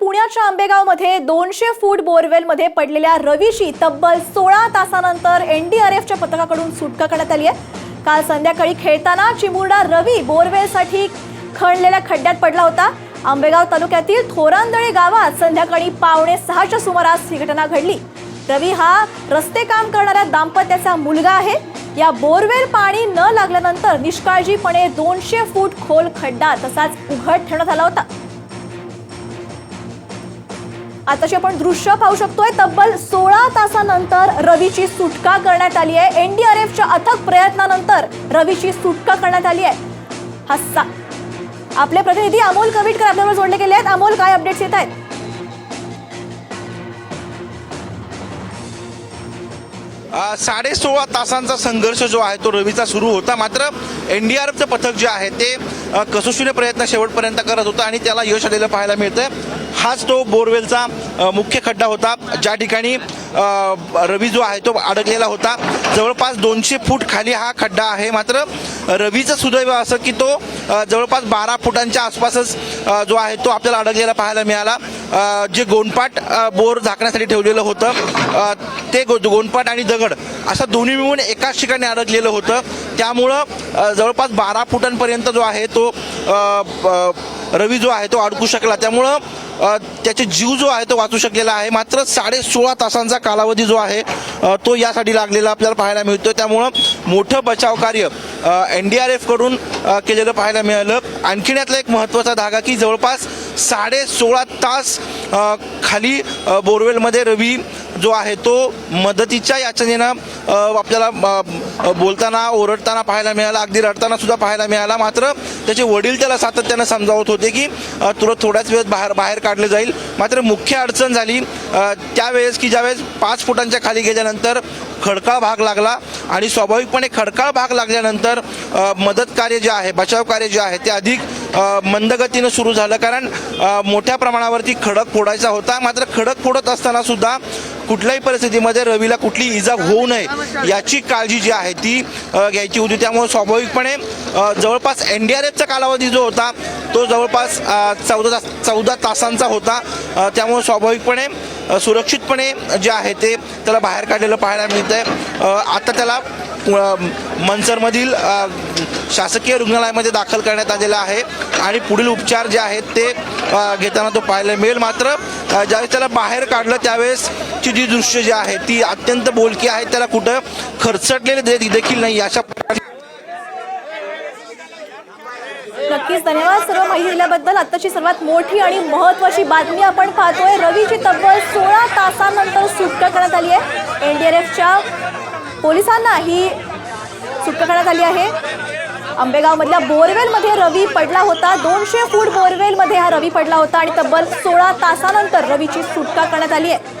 पुण्याच्या आंबेगावमध्ये दोनशे फूट बोरवेलमध्ये पडलेल्या रवीची तब्बल सोळा तासानंतर एनडीआरएफच्या पथकाकडून सुटका करण्यात आली आहे. काल संध्याकाळी खेळताना चिमुरडा रवी बोरवेलसाठी खणलेल्या खड्ड्यात पडला होता. आंबेगाव तालुक्यातील थोरांदळे गावात संध्याकाळी पावणे सहाच्या सुमारास ही घटना घडली. रवी हा रस्ते काम करणाऱ्या दाम्पत्याचा मुलगा आहे. या बोरवेल पाणी न लागल्यानंतर निष्काळजीपणे दोनशे फूट खोल खड्डा तसाच उघड ठेवण्यात आला होता. आताशी आपण दृश्य पाहू शकतोय तब्बल सोळा तासानंतर रवीची सुटका करण्यात आली आहे. एनडीआरएफच्या अथक प्रयत्नानंतर रवीची सुटका करण्यात आली आहे. हा आपले प्रतिनिधी अमोल कविटकर आपल्याबरोबर जोडले गेले आहेत. अमोल काय अपडेट्स येत आहेत? साडे सोळा तासांचा संघर्ष जो आहे तो रवीचा सुरू होता. मात्र एन डी आर एफचं पथक जे आहे ते कसोशीने प्रयत्न शेवटपर्यंत करत होतं आणि त्याला यश आलेलं पाहायला मिळतंय. हाच तो बोरवेलचा मुख्य खड्डा होता. ज्या ठिकाणी रवी जो आहे तो अडकलेला होता. जवळपास दोनशे फूट खाली हा खड्डा आहे. मात्र रवीचं सुदैव असं की तो जवळपास बारा फुटांच्या आसपासच जो आहे तो आपल्याला अडकलेला पाहायला मिळाला. जे गोंडपाट बोर झाकण्यासाठी ठेवलेलं होतं ते गो गोंडपाट आणि दगड असं दोन्ही मिळून एकाच ठिकाणी अडकलेलं होतं. त्यामुळं जवळपास बारा फुटांपर्यंत जो आहे तो रवी जो आहे तो अडकू शकला. त्यामुळं त्याचे जीव जो आहे तो वाचू शकलेला आहे. मात्र साडे सोळा तासांचा कालावधी जो आहे तो यासाठी लागलेला आपल्याला पाहायला मिळतो त्यामुळं मोठं बचाव कार्य एन डी आर एफकडून केलेलं पाहायला मिळालं. आणखीन यातला एक महत्त्वाचा धागा की जवळपास साडे सोळा तास खाली बोरवेलमध्ये रवी जो आहे तो मदतीच्या याचनेनं आपल्याला बोलताना ओरडताना पाहायला मिळाला अगदी रडताना सुद्धा पाहायला मिळाला. मात्र त्याचे वडील त्याला सातत्यानं समजावत होते की तुला थोड्याच वेळात बाहेर बाहेर काढले जाईल. मात्र मुख्य अडचण झाली त्यावेळेस की ज्यावेळेस पाच फुटांच्या खाली गेल्यानंतर खडकाळ भाग लागला आणि स्वाभाविकपणे खडकाळ भाग लागल्यानंतर मदत कार्य जे आहे बचाव कार्य जे आहे ते अधिक मंदगतीनं सुरू झालं कारण मोठ्या प्रमाणावरती खडक फोडायचा होता. मात्र खडक फोडत असताना सुद्धा कुठल्याही परिस्थितीमध्ये रवीला कुठली इजा होऊ नये याची काळजी जी आहे ती घ्यायची होती. त्यामुळे स्वाभाविकपणे जवळपास एन डी आर एफचा कालावधी जो होता तो जवळपास चौदा तास चौदा तासांचा होता. त्यामुळे स्वाभाविकपणे सुरक्षितपणे जे आहे ते त्याला बाहेर काढलेलं पाहायला मिळतं आहे आता त्याला मनसरमधील शासकीय रुग्णालयामध्ये दाखल करण्यात आलेला आहे. आणि पुढील उपचार जे आहेत ते घेताना तो पाहायला मिळेल. मात्र ज्यावेळेस त्याला बाहेर काढलं त्यावेळेसची जी दृश्य जी आहे ती अत्यंत बोलकी आहे. त्याला कुठं खर्चटलेले दे- देखील नाही. अशा प्रकारे नक्कीच धन्यवाद सर्व माहिती दिल्याबद्दल. आत्ताची सर्वात मोठी आणि महत्वाची बातमी आपण पाहतोय रवीची तब्बल सोळा तासानंतर सुटका करण्यात आली आहे. एनडीआरएफच्या पोलिसांना ही सुटका करण्यात आली आहे. आंबेगावमधल्या बोरवेलमध्ये रवी पडला होता. दोनशे फूट बोरवेलमध्ये हा रवी पडला होता आणि तब्बल सोळा तासानंतर रवीची सुटका करण्यात आली आहे.